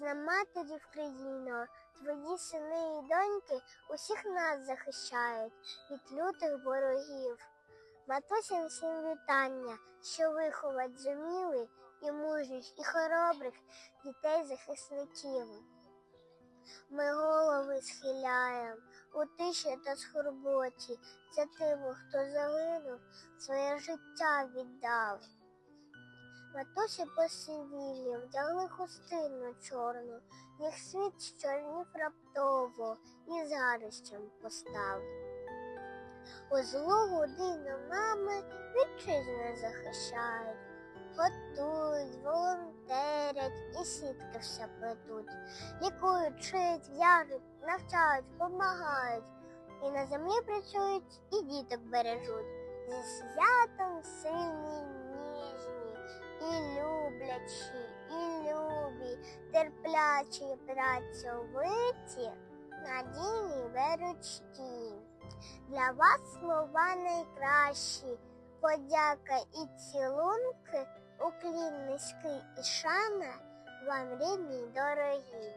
За матері в країно, твої сини і доньки усіх нас захищають від лютих ворогів. Матусям всім вітання, що виховать зуміли і мужніх, і хоробрих дітей-захисників. Ми голови схиляємо у тиші та скорботі за тим, хто загинув, своє життя віддав. Матусі посивілі, вдягли хустину чорну, їх світ щорнів раптово і зарищем постав. У злу годину мами вітчизну захищають, готують, волонтерять і сітки все плетуть, лікують, шиють, в'яжуть, навчають, помагають, і на землі працюють, і діток бережуть. Зі святом люблячі, і любі, терплячі, працьовиті, надійні веручки. Для вас слова найкращі, подяка і цілунки, уклін низький і шана вам рідні дорогі.